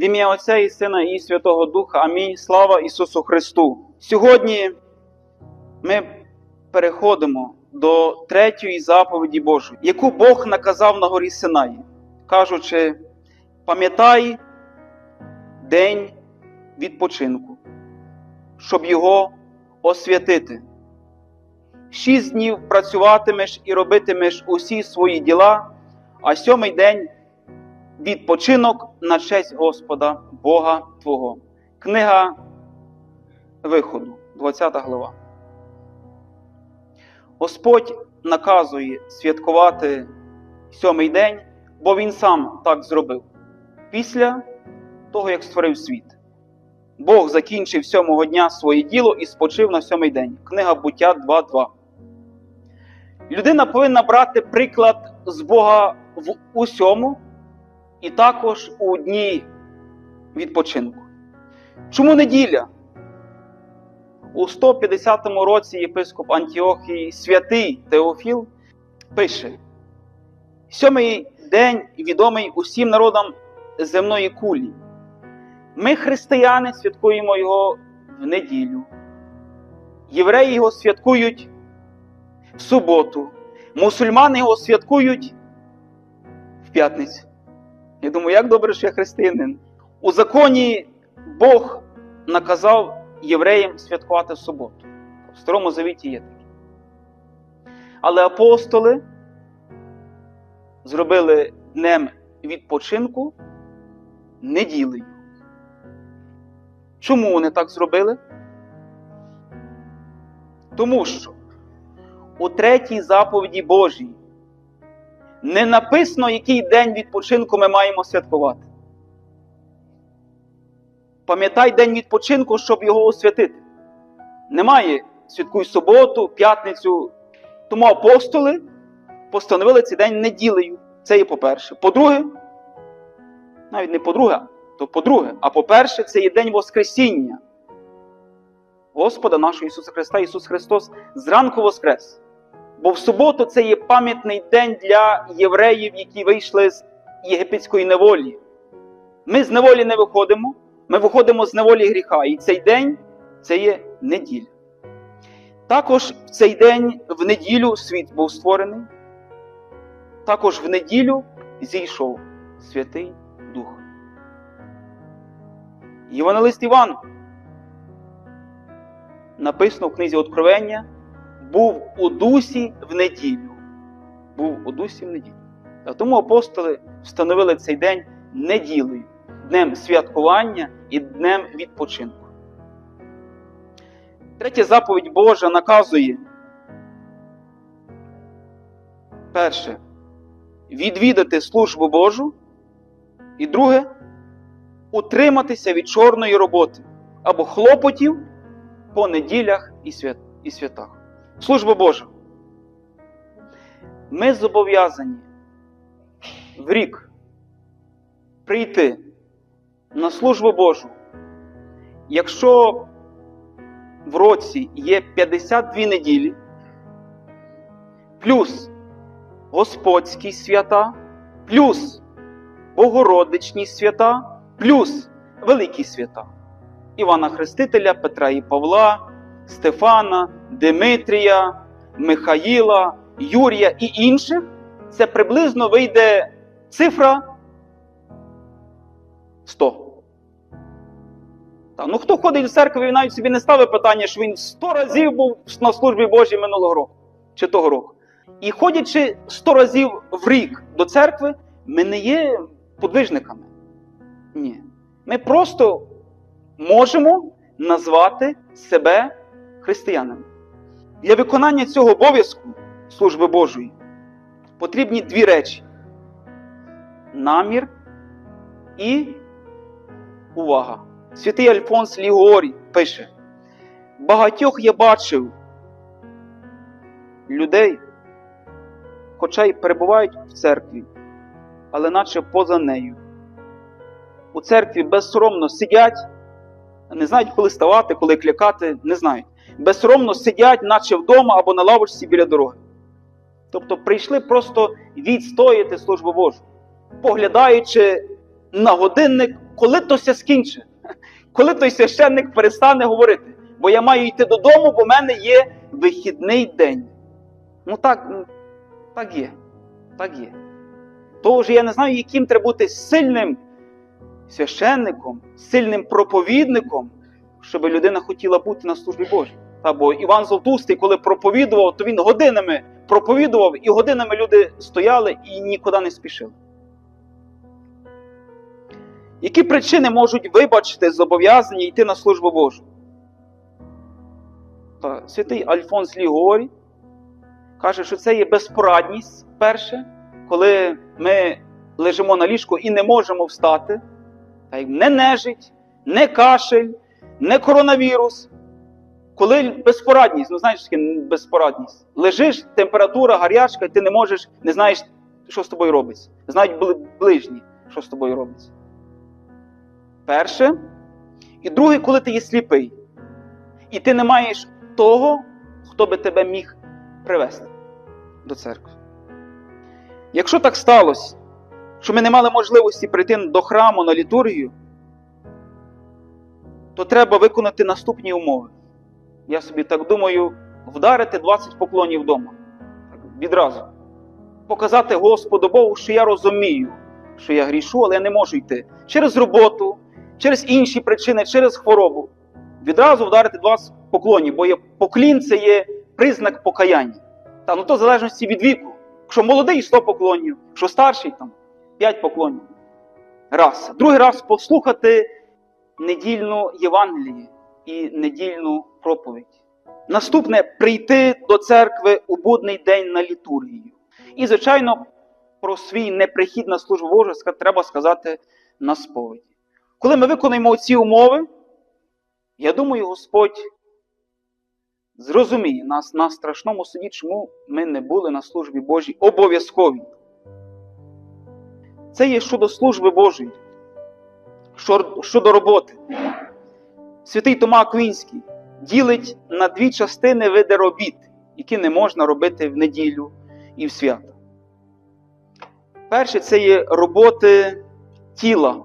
В ім'я Отця і Сина і Святого Духа. Амінь. Слава Ісусу Христу. Сьогодні ми переходимо до третьої заповіді Божої, яку Бог наказав на горі Синаї, кажучи: пам'ятай день відпочинку, щоб його освятити. Шість днів працюватимеш і робитимеш усі свої діла, а сьомий день відпочинок на честь Господа, Бога Твого. Книга Виходу, 20 глава. Господь наказує святкувати сьомий день, бо Він сам так зробив. Після того, як створив світ. Бог закінчив сьомого дня своє діло і спочив на сьомий день. Книга буття 2.2. Людина повинна брати приклад з Бога в усьому і також у дні відпочинку. Чому неділя? У 150 році єпископ Антіохії святий Теофіл пише: Сьомий день відомий усім народам земної кулі. Ми, християни, святкуємо його в неділю. Євреї його святкують в суботу. Мусульмани його святкують в п'ятницю. Я думаю, як добре, що я християнин. У законі Бог наказав євреям святкувати суботу. В Старому Завіті є таке. Але апостоли зробили днем відпочинку неділею. Чому вони так зробили? Тому що у третій заповіді Божій не написано, який день відпочинку ми маємо святкувати. Пам'ятай день відпочинку, щоб його освятити. Немає святкуй суботу, п'ятницю. Тому апостоли постановили цей день неділею. Це є по-перше. По-друге, навіть не по-друге, то по-друге, а по-перше, це є день Воскресіння. Господа нашого Ісуса Христа, Ісус Христос зранку Воскрес. Бо в суботу це є пам'ятний день для євреїв, які вийшли з єгипетської неволі. Ми з неволі не виходимо, ми виходимо з неволі гріха. І цей день це є неділя. Також в цей день в неділю світ був створений. Також в неділю зійшов Святий Дух. Євангелист Іван написано в книзі Откровення, був у дусі в неділю. Був у дусі в неділю. Тому апостоли встановили цей день неділею, днем святкування і днем відпочинку. Третя заповідь Божа наказує. Перше відвідати службу Божу. І друге утриматися від чорної роботи або хлопотів по неділях і святах. Служба Божа. Ми зобов'язані в рік прийти на службу Божу. Якщо в році є 52 неділі, плюс Господські свята, плюс Богородичні свята, плюс великі свята Івана Хрестителя, Петра і Павла, Стефана, Димитрія, Михаїла, Юрія і інших, це приблизно вийде цифра 100. Та, ну хто ходить до церкви і навіть собі не ставить питання, що він 100 разів був на службі Божій минулого року чи того року. І ходячи 100 разів в рік до церкви, ми не є подвижниками. Ні. Ми просто можемо назвати себе християнами. Для виконання цього обов'язку служби Божої потрібні дві речі: намір і увага. Святий Альфонс Лігорій пише: багатьох я бачив людей, хоча й перебувають в церкві, але наче поза нею. У церкві безсоромно сидять, не знають, коли ставати, коли клякати, не знають. Безсоромно сидять, наче вдома або на лавочці біля дороги. Тобто прийшли просто відстояти службу Божу, поглядаючи на годинник, коли то все скінчить, коли той священник перестане говорити. Бо я маю йти додому, бо в мене є вихідний день. Ну так, ну, так є. Так є. Тож я не знаю, яким треба бути сильним священником, сильним проповідником, щоб людина хотіла бути на службі Божій. Та, бо Іван Золотустий, коли проповідував, то він годинами проповідував, і годинами люди стояли і нікуди не спішили. Які причини можуть вибачити зобов'язання йти на службу Божу? Та, святий Альфонс Лігорі каже, що це є безпорадність перше, коли ми лежимо на ліжку і не можемо встати. Та й не нежить, не кашель, не коронавірус. Коли безпорадність, ну знаєш, таке безпорадність. Лежиш, температура, гарячка, і ти не можеш, не знаєш, що з тобою робиться. Знають ближні, що з тобою робиться. Перше. І друге, коли ти є сліпий. І ти не маєш того, хто би тебе міг привести до церкви. Якщо так сталося, що ми не мали можливості прийти до храму на літургію, то треба виконати наступні умови. Я собі так думаю, вдарити 20 поклонів вдома. Відразу. Показати Господу Богу, що я розумію, що я грішу, але я не можу йти. Через роботу, через інші причини, через хворобу. Відразу вдарити 20 поклонів, бо є, поклін це є признак покаяння. Та, ну то в залежності від віку. Якщо молодий 100 поклонів, якщо старший там 5 поклонів. Раз. Другий раз послухати недільну Євангеліє і недільну проповідь. Наступне прийти до церкви у будний день на літургію. І, звичайно, про свій неприхід на службу Божу треба сказати на сповіді. Коли ми виконуємо ці умови, я думаю, Господь зрозуміє нас на страшному суді, чому ми не були на службі Божій обов'язковій. Це є щодо служби Божої, щодо роботи. Святий Тома Аквінський ділить на дві частини види робіт, які не можна робити в неділю і в свято. Перше це є роботи тіла,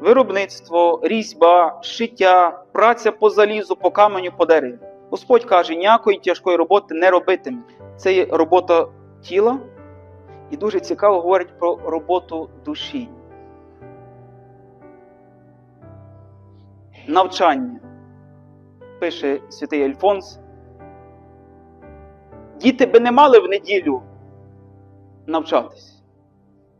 виробництво, різьба, шиття, праця по залізу, по каменю, по дереві. Господь каже, ніякої тяжкої роботи не робитиме. Це є робота тіла, і дуже цікаво говорить про роботу душі. Навчання. Пише святий Альфонс. Діти би не мали в неділю навчатись.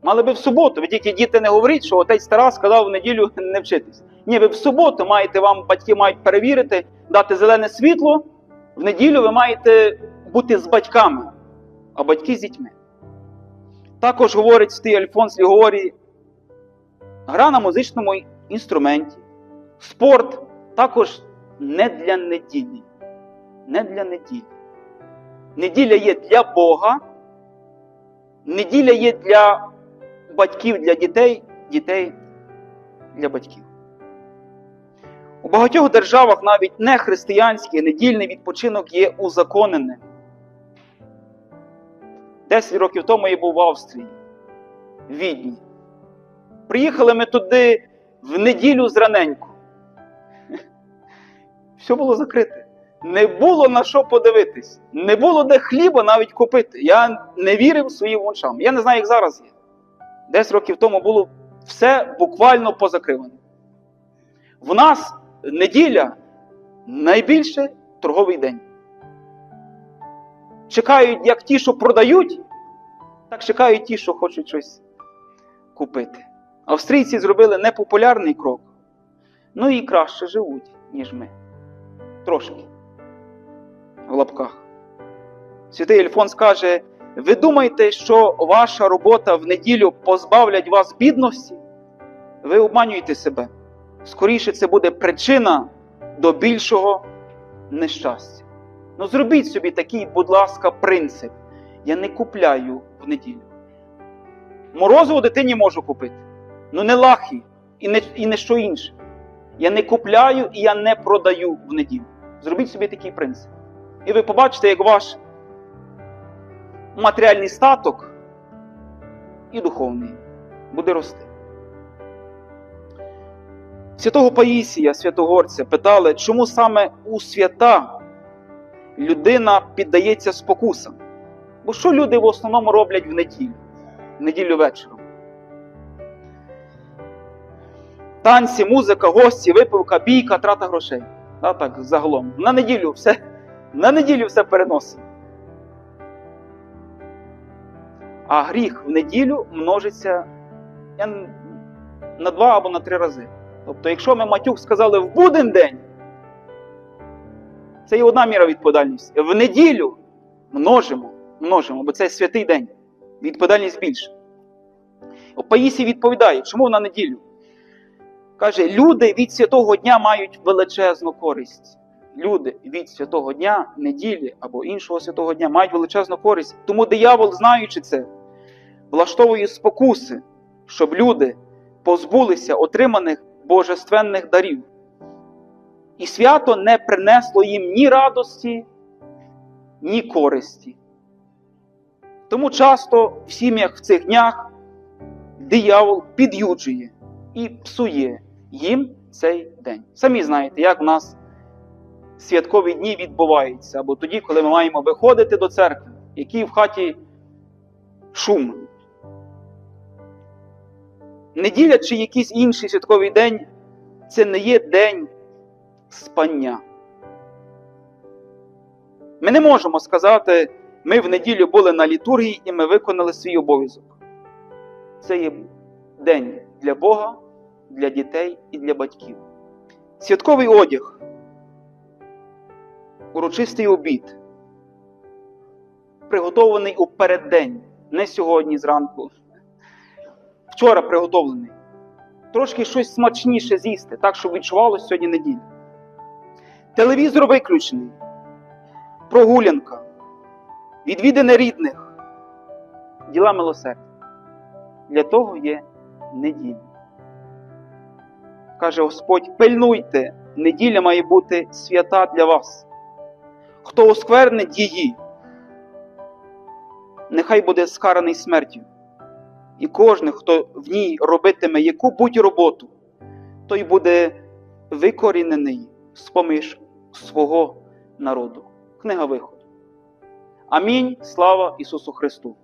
Мали би в суботу. Ви тільки діти не говоріть, що отець Тарас сказав в неділю не вчитись. Ні, ви в суботу маєте вам, батьки мають перевірити, дати зелене світло. В неділю ви маєте бути з батьками, а батьки з дітьми. Також говорить святий Альфонс Лігорі, гра на музичному інструменті, спорт також не для неділі. Не для неділі. Неділя є для Бога, неділя є для батьків, для дітей, дітей для батьків. У багатьох державах навіть не християнський недільний відпочинок є узаконеним. Десять років тому я був в Австрії, в Відні. Приїхали ми туди в неділю зраненько. Все було закрите. Не було на що подивитись, не було де хліба навіть купити. Я не вірив своїм очам. Я не знаю, як зараз є. Десять років тому було все буквально позакриване. В нас неділя найбільше торговий день. Чекають, як ті, що продають, так чекають ті, що хочуть щось купити. Австрійці зробили непопулярний крок. Ну і краще живуть, ніж ми. Трошки. В лапках. Святий Ельфонс каже: ви думаєте, що ваша робота в неділю позбавлять вас бідності? Ви обманюєте себе. Скоріше це буде причина до більшого нещастя. Ну зробіть собі такий, будь ласка, принцип. Я не купляю в неділю. Морозиво дитині можу купити. Ну не лахі і не, і не що інше. Я не купляю і я не продаю в неділю. Зробіть собі такий принцип. І ви побачите, як ваш матеріальний статок і духовний буде рости. Святого Паїсія, святогорця, питали, чому саме у свята людина піддається спокусам. Бо що люди в основному роблять в неділю, в неділю вечором? Танці, музика, гості, випивка, бійка, трата грошей. Да, так, загалом. На неділю все, на неділю все переносимо. А гріх в неділю множиться на два або на три рази. Тобто, якщо ми матюк сказали в буден день, це є одна міра відповідальності. В неділю множимо, множимо, бо це святий день. Відповідальність більша. Паїсій відповідає, чому на неділю? Каже, люди від святого дня мають величезну користь. Люди від святого дня, неділі або іншого святого дня мають величезну користь. Тому диявол, знаючи це, влаштовує спокуси, щоб люди позбулися отриманих божественних дарів. І свято не принесло їм ні радості, ні користі. Тому часто в сім'ях в цих днях диявол під'юджує і псує їм цей день. Самі знаєте, як в нас святкові дні відбуваються, або тоді, коли ми маємо виходити до церкви, який в хаті шум. Неділя чи якийсь інший святковий день це не є день спання. Ми не можемо сказати, ми в неділю були на літургії і ми виконали свій обов'язок. Це є день для Бога, для дітей і для батьків. Святковий одяг, урочистий обід, приготований у переддень, не сьогодні зранку. Вчора приготовлений. Трошки щось смачніше з'їсти, так, щоб відчувалося сьогодні неділя. Телевізор виключений, прогулянка, відвідини рідних, діла милосердя. Для того є неділя. Каже Господь: пильнуйте, неділя має бути свята для вас. Хто осквернить її, нехай буде скараний смертю. І кожен, хто в ній робитиме яку будь роботу, той буде викорінений з поміж свого народу. Книга Виходу. Амінь. Слава Ісусу Христу!